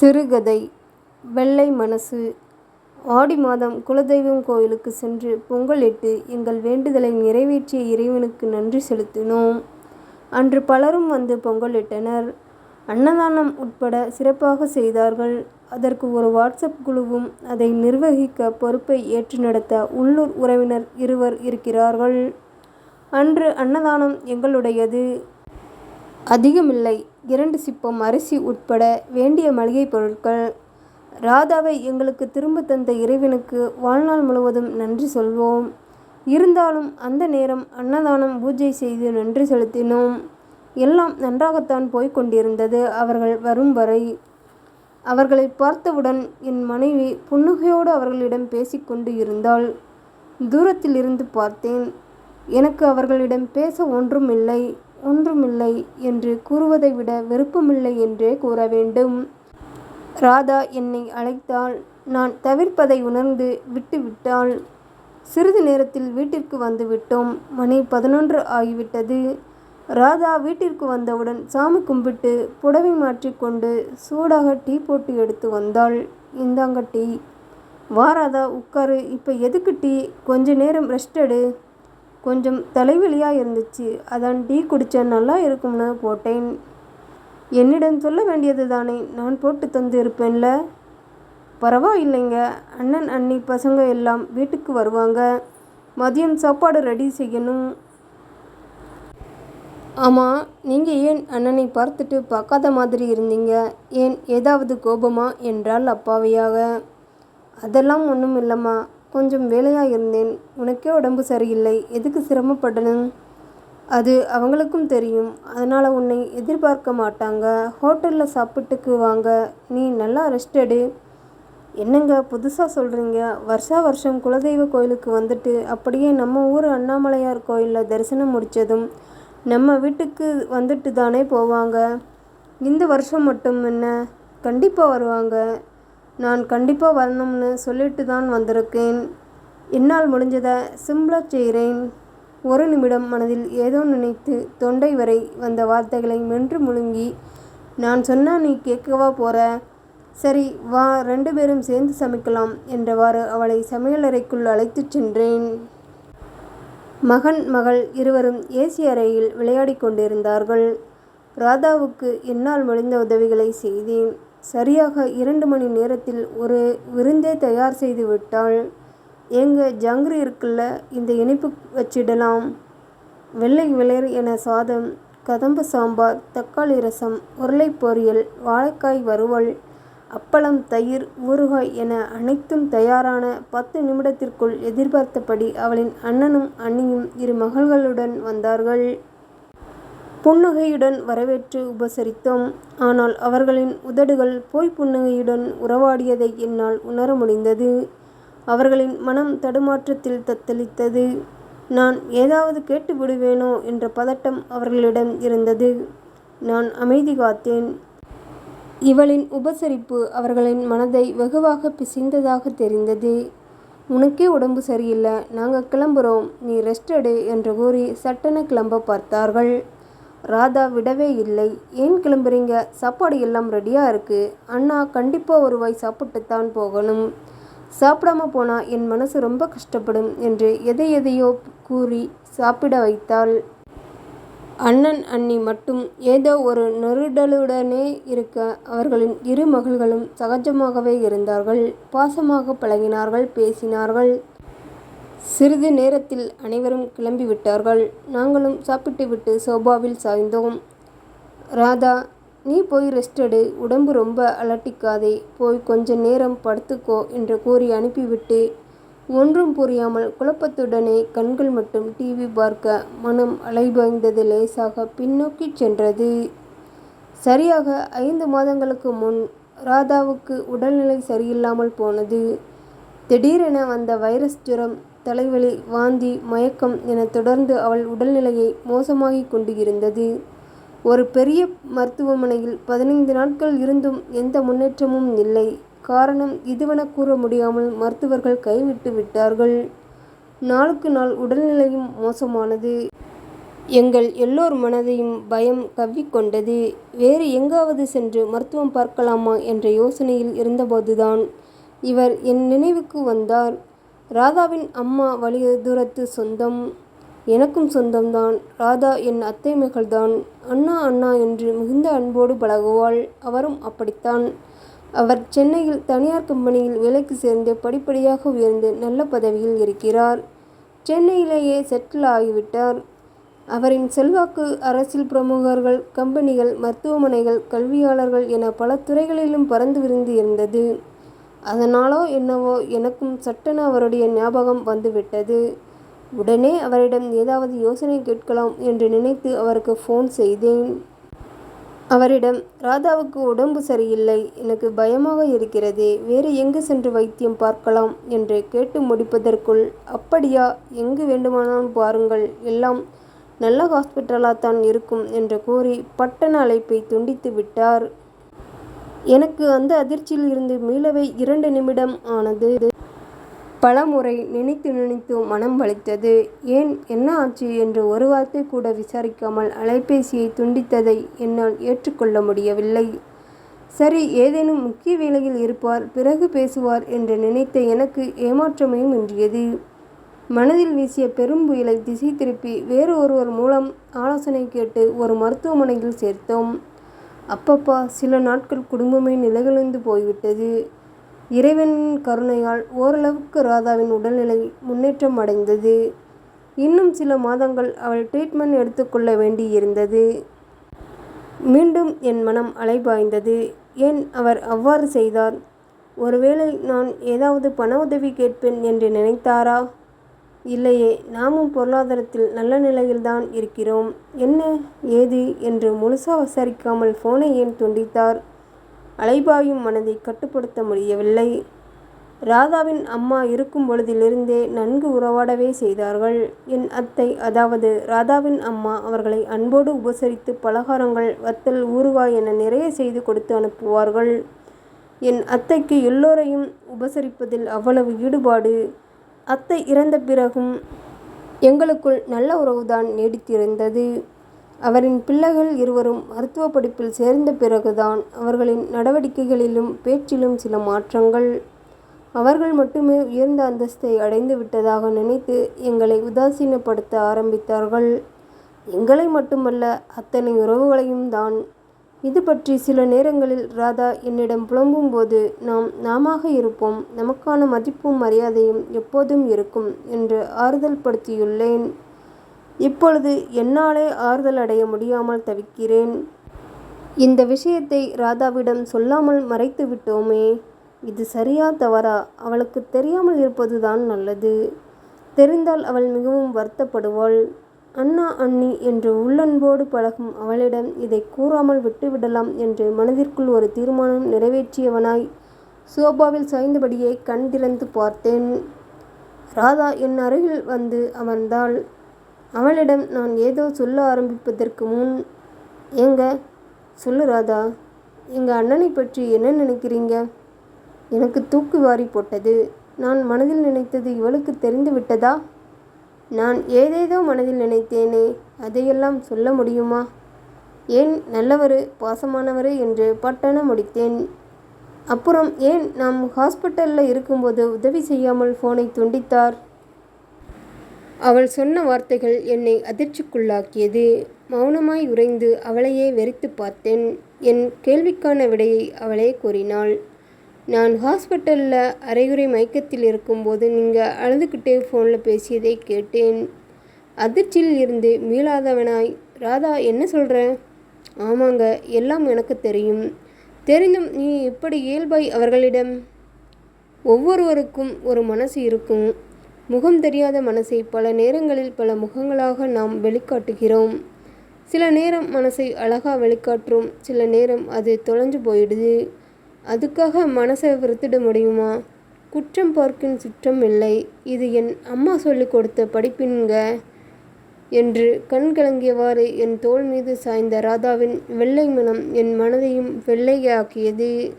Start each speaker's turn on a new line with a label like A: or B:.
A: சிறுகதை வெள்ளை மனசு ஆடி மாதம் குலதெய்வம் கோயிலுக்கு சென்று பொங்கலிட்டு எங்கள் வேண்டுதலை நிறைவேற்றிய இறைவனுக்கு நன்றி செலுத்தினோம். அன்று பலரும் வந்து பொங்கலிட்டனர். அன்னதானம் உட்பட சிறப்பாக செய்தார்கள். அதற்கு ஒரு வாட்ஸ்அப் குழுவும் அதை நிர்வகிக்க பொறுப்பை ஏற்று நடத்த உள்ளூர் உறவினர் இருவர் இருக்கிறார்கள். அன்று அன்னதானம் எங்களுடையது. அதிகமில்லை இரண்டு சிப்பம் அரிசி உட்பட வேண்டிய மளிகைப் பொருட்கள். ராதாவை எங்களுக்கு திரும்பத் தந்த இறைவனுக்கு வாழ்நாள் முழுவதும் நன்றி சொல்வோம். இருந்தாலும் அந்த நேரம் அன்னதானம் பூஜை செய்து நன்றி செலுத்தினோம். எல்லாம் நன்றாகத்தான் போய்க் கொண்டிருந்தது அவர்கள் வரும் வரை. அவர்களை பார்த்தவுடன் என் மனைவி புன்னகையோடு அவர்களிடம் பேசிக்கொண்டு கொண்டு தூரத்தில் இருந்து பார்த்தேன். எனக்கு அவர்களிடம் பேச ஒன்றும் இல்லை ஒன்றுமில்லை என்று கூறுவதை விட விருப்பமில்லை என்றே கூற வேண்டும். ராதா என்னை அழைத்தாள். நான் தவிர்ப்பதை உணர்ந்து விட்டுவிட்டால் சிறிது நேரத்தில் வீட்டிற்கு வந்துவிட்டோம் மணி பதினொன்று ஆகிவிட்டது. ராதா வீட்டிற்கு வந்தவுடன் சாமி கும்பிட்டு புடவை மாற்றிக்கொண்டு சூடாக டீ போட்டு எடுத்து வந்தாள். இந்தாங்க டீ. வா ராதா உட்காரு இப்போ எதுக்கு டீ கொஞ்ச நேரம் ரெஸ்ட் எடு. கொஞ்சம் தலைவலியாக இருந்துச்சு அதான் டீ குடித்தேன் நல்லா இருக்கும்னு போட்டேன். என்னிடம் சொல்ல வேண்டியது தானே நான் போட்டு தந்து இருப்பேன்ல. பரவாயில்லைங்க அண்ணன் அண்ணி பசங்க எல்லாம் வீட்டுக்கு வருவாங்க. மதியம் சாப்பாடு ரெடி செய்யணும். ஆமாம் நீங்கள் ஏன் அண்ணனை பார்த்துட்டு பார்க்காத மாதிரி இருந்தீங்க. ஏன் ஏதாவது கோபமா என்றால் அப்பாவையாக அதெல்லாம் ஒன்றும் இல்லைம்மா கொஞ்சம் வேலையாக இருந்தேன். உனக்கே உடம்பு சரியில்லை எதுக்கு சிரமப்படணும். அது அவங்களுக்கும் தெரியும். அதனால் உன்னை எதிர்பார்க்க மாட்டாங்க. ஹோட்டலில் சாப்பிட்டுக்கு வாங்க. நீ நல்லா ரெஸ்ட் எடு. என்னங்க புதுசாக சொல்கிறீங்க வருஷா வருஷம் குலதெய்வ கோயிலுக்கு வந்துட்டு அப்படியே நம்ம ஊர் அண்ணாமலையார் கோயிலில் தரிசனம் முடித்ததும் நம்ம வீட்டுக்கு வந்துட்டு தானே போவாங்க. இந்த வருஷம் மட்டும் என்ன. கண்டிப்பாக வருவாங்க. நான் கண்டிப்பாக வரணும்னு சொல்லிட்டு தான் வந்திருக்கேன். என்னால் முடிஞ்சதை சிம்பிளாக செய்கிறேன் ஒரு நிமிடம் மனதில் ஏதோ நினைத்து தொண்டை வரை வந்த வார்த்தைகளை மென்று முழுங்கி நான் சொன்னால் நீ கேட்கவா போகிற சரி வா ரெண்டு பேரும் சேர்ந்து சமைக்கலாம் என்றவாறு அவளை சமையலறைக்குள் அழைத்துச் சென்றேன். மகன் மகள் இருவரும் ஏசி அறையில் விளையாடி கொண்டிருந்தார்கள். ராதாவுக்கு என்னால் முடிந்த உதவிகளை செய்தேன். சரியாக இரண்டு மணி நேரத்தில் ஒரு விருந்தே தயார் செய்து விட்டால் ஏங்க ஜாங்கிரி இருக்குல்ல இந்த இனிப்பு வச்சிடலாம். வெள்ளை விளையர் என சாதம் கதம்பு சாம்பார் தக்காளி ரசம் உருளை பொரியல் வாழைக்காய் வறுவல் அப்பளம் தயிர் ஊறுகாய் என அனைத்தும் தயாரான பத்து நிமிடத்திற்குள் எதிர்பார்த்தபடி அவளின் அண்ணனும் அண்ணியும் இரு மகள்களுடன் வந்தார்கள். புன்னகையுடன் வரவேற்று உபசரித்தோம். ஆனால் அவர்களின் உதடுகள் பொய்ப் புன்னகையுடன் உறவாடியதை என்னால் உணர முடிந்தது. அவர்களின் மனம் தடுமாற்றத்தில் தத்தளித்தது. நான் ஏதாவது கேட்டு விடுவேனோ என்ற பதட்டம் அவர்களிடம் இருந்தது. நான் அமைதி காத்தேன். இவளின் உபசரிப்பு அவர்களின் மனதை வெகுவாக பிசைந்ததாகத் தெரிந்தது. உனக்கே உடம்பு சரியில்ல நாங்க கிளம்புறோம் நீ ரெஸ்ட் எடு என்று கூறி சட்டென கிளம்பப் பார்த்தார்கள். ராதா விடவே இல்லை. ஏன் கிளம்புறீங்க சாப்பாடு எல்லாம் ரெடியாக இருக்குது அண்ணா கண்டிப்பாக ஒரு வாய் சாப்பிட்டுத்தான் போகணும். சாப்பிடாம போனால் என் மனசு ரொம்ப கஷ்டப்படும் என்று எதை எதையோ கூறி சாப்பிட வைத்தாள். அண்ணன் அண்ணி மட்டும் ஏதோ ஒரு நெருடலுடனே இருக்க அவர்களின் இரு மகள்களும் சகஜமாகவே இருந்தார்கள். பாசமாக பழகினார்கள் பேசினார்கள். சிறிது நேரத்தில் அனைவரும் கிளம்பிவிட்டார்கள் நாங்களும் சாப்பிட்டுவிட்டு சோபாவில் சாய்ந்தோம். ராதா நீ போய் ரெஸ்ட் எடு உடம்பு ரொம்ப அலட்டிக்காதே போய் கொஞ்ச நேரம் படுத்துக்கோ என்று கூறி அனுப்பிவிட்டு ஒன்றும் புரியாமல் குழப்பத்துடனே கண்கள் மட்டும் டிவி பார்க்க மனம் அலைபாய்ந்தது லேசாக பின்னோக்கிச் சென்றது. சரியாக ஐந்து மாதங்களுக்கு முன் ராதாவுக்கு உடல்நிலை சரியில்லாமல் போனது. திடீரென வந்த வைரஸ் ஜுரம் தலைவலி வாந்தி மயக்கம் என தொடர்ந்து அவள் உடல்நிலையை மோசமாகிக் கொண்டு இருந்தது. ஒரு பெரிய மருத்துவமனையில் பதினைந்து நாட்கள் இருந்தும் எந்த முன்னேற்றமும் இல்லை. காரணம் இதுவென கூற முடியாமல் மருத்துவர்கள் கைவிட்டு விட்டார்கள். நாளுக்கு நாள் உடல்நிலையும் மோசமானது. எங்கள் எல்லோர் மனதையும் பயம் கவ்விக்கொண்டது. வேறு எங்காவது சென்று மருத்துவம் பார்க்கலாமா என்ற யோசனையில் இருந்தபோதுதான் இவர் என் நினைவுக்கு வந்தார். ராதாவின் அம்மா வழி தூரத்து சொந்தம். எனக்கும் சொந்தம்தான். ராதா என் அத்தை மகள்தான். அண்ணா அண்ணா என்று மிகுந்த அன்போடு பழகுவாள். அவரும் அப்படித்தான். அவர் சென்னையில் தனியார் கம்பெனியில் வேலைக்கு சேர்ந்து படிப்படியாக உயர்ந்து நல்ல பதவியில் இருக்கிறார். சென்னையிலேயே செட்டில் ஆகிவிட்டார். அவரின் செல்வாக்கு அரசியல் பிரமுகர்கள் கம்பெனிகள் மருத்துவமனைகள் கல்வியாளர்கள் என பல துறைகளிலும் பறந்து விரிந்து இருந்தது. அதனாலோ என்னவோ எனக்கும் சட்டென அவருடைய ஞாபகம் வந்துவிட்டது. உடனே அவரிடம் ஏதாவது யோசனை கேட்கலாம் என்று நினைத்து அவருக்கு ஃபோன் செய்தேன். அவரிடம் ராதாவுக்கு உடம்பு சரியில்லை. எனக்கு பயமாக இருக்கிறது. வேறு எங்கு சென்று வைத்தியம் பார்க்கலாம்? என்று கேட்டு முடிப்பதற்குள் அப்படியா எங்கு வேண்டுமானாலும் பாருங்கள் எல்லாம் நல்ல ஹாஸ்பிட்டலாக தான் இருக்கும் என்று கூறி பட்டண அழைப்பை துண்டித்து விட்டார். எனக்கு அந்த அதிர்ச்சியில் இருந்து மீளவே இரண்டு நிமிடம் ஆனது. பலமுறை நினைத்து நினைத்து மனம் வலித்தது. ஏன் என்ன ஆச்சு என்று ஒரு வார்த்தை கூட விசாரிக்காமல் அலைபேசியை துண்டித்ததை என்னால் ஏற்றுக்கொள்ள முடியவில்லை. சரி ஏதேனும் முக்கிய வேலையில் இருப்பார் பிறகு பேசுவார் என்று நினைத்த எனக்கு ஏமாற்றமே இன்றியது மனதில் வீசிய பெரும் புயலை திசை திருப்பி வேறு ஒருவர் மூலம் ஆலோசனை கேட்டு ஒரு மருத்துவமனையில் சேர்த்தோம். அப்பப்பா சில நாட்கள் குடும்பமே நிலைகுலைந்து போய்விட்டது. இறைவனின் கருணையால் ஓரளவுக்கு ராதாவின் உடல்நிலை முன்னேற்றம் அடைந்தது. இன்னும் சில மாதங்கள் அவள் ட்ரீட்மெண்ட் எடுத்துக்கொள்ள வேண்டியிருந்தது. மீண்டும் என் மனம் அலைபாய்ந்தது. ஏன் அவர் அவ்வாறு செய்தார்? ஒருவேளை நான் ஏதாவது பண உதவி கேட்பேன் என்று நினைத்தாரா? இல்லையே நாமும் பொருளாதாரத்தில் நல்ல நிலையில்தான் இருக்கிறோம். என்ன ஏது என்று முழுசா விசாரிக்காமல் போனை ஏன் துண்டித்தார்? அலைபாயும் மனதை கட்டுப்படுத்த முடியவில்லை. ராதாவின் அம்மா இருக்கும் பொழுதிலிருந்தே நன்கு உறவாடவே செய்தார்கள். என் அத்தை அதாவது ராதாவின் அம்மா அவர்களை அன்போடு உபசரித்து பலகாரங்கள் வத்தல் ஊறுகாய் என நிறைய செய்து கொடுத்து அனுப்புவார்கள். என் அத்தைக்கு எல்லோரையும் உபசரிப்பதில் அவ்வளவு ஈடுபாடு. அத்தை இறந்த பிறகும் எங்களுக்குள் நல்ல உறவுதான் நீடித்திருந்தது. அவரின் பிள்ளைகள் இருவரும் மருத்துவ படிப்பில் சேர்ந்த பிறகுதான் அவர்களின் நடவடிக்கைகளிலும் பேச்சிலும் சில மாற்றங்கள். அவர்கள் மட்டுமே உயர்ந்த அந்தஸ்தை அடைந்து விட்டதாக நினைத்து எங்களை உதாசீனப்படுத்த ஆரம்பித்தார்கள். எங்களை மட்டுமல்ல அத்தனை உறவுகளையும் தான் இது பற்றி சில நேரங்களில் ராதா என்னிடம் புலம்பும்போது நாம் நாமாக இருப்போம் நமக்கான மதிப்பும் மரியாதையும் எப்போதும் இருக்கும் என்று ஆறுதல் படுத்தியுள்ளேன். இப்பொழுது என்னாலே ஆறுதல் அடைய முடியாமல் தவிக்கிறேன். இந்த விஷயத்தை ராதாவிடம் சொல்லாமல் மறைத்து விட்டோமே. இது சரியா தவறா? அவளுக்கு தெரியாமல் இருப்பதுதான் நல்லது. தெரிந்தால் அவள் மிகவும் வருத்தப்படுவாள். அண்ணா அண்ணி என்று உள்ளன்போடு பழகும் அவளிடம் இதை கூறாமல் விட்டுவிடலாம் என்று மனதிற்குள் ஒரு தீர்மானம் நிறைவேற்றியவனாய் சோபாவில் சாய்ந்தபடியே கண் திறந்து பார்த்தேன். ராதா என் அருகில் வந்து அமர்ந்தாள். அவளிடம் நான் ஏதோ சொல்ல ஆரம்பிப்பதற்கு முன் ஏங்க. சொல்லு ராதா. எங்கள் அண்ணனைப் பற்றி என்ன நினைக்கிறீங்க? எனக்கு தூக்கு வாரி போட்டது. நான் மனதில் நினைத்தது இவளுக்கு தெரிந்து விட்டதா? நான் ஏதேதோ மனதில் நினைத்தேனே அதையெல்லாம் சொல்ல முடியுமா? ஏன் நல்லவரு பாசமானவரு என்று பட்டணம் முடித்தேன். அப்புறம் ஏன் நாம் ஹாஸ்பிட்டலில் இருக்கும்போது உதவி செய்யாமல் ஃபோனை துண்டித்தார்? அவள் சொன்ன வார்த்தைகள் என்னை அதிர்ச்சிக்குள்ளாக்கியது. மௌனமாய் உறைந்து அவளையே வெறித்துப் பார்த்தேன். என் கேள்விக்கான விடையை அவளே கூறினாள். நான் ஹாஸ்பிட்டலில் அரைகுறை மயக்கத்தில் இருக்கும்போது நீங்கள் அழுதுகிட்டே ஃபோனில் பேசியதை கேட்டேன். அதிர்ச்சியில் இருந்து மீளாதவனாய் ராதா என்ன சொல்கிற ஆமாங்க எல்லாம் எனக்கு தெரியும். தெரிந்தும் நீ இப்படி இயல்பாய் அவர்களிடம்? ஒவ்வொருவருக்கும் ஒரு மனசு இருக்கும். முகம் தெரியாத மனசை பல நேரங்களில் பல முகங்களாக நாம் வெளிக்காட்டுகிறோம். சில நேரம் மனசை அழகாக வெளிக்காட்டுறோம் சில நேரம் அது தொலைஞ்சு போயிடுது. அதுக்காக மனசை விருத்திட முடியுமா? குற்றம் பார்க்கின் சுற்றம் இல்லை. இது என் அம்மா சொல்லிக் கொடுத்த படிப்பின்க என்று கண் கலங்கியவாறு என் தோள் மீது சாய்ந்த ராதாவின் வெள்ளை மனம் என் மனதையும் வெள்ளையாக்கியது.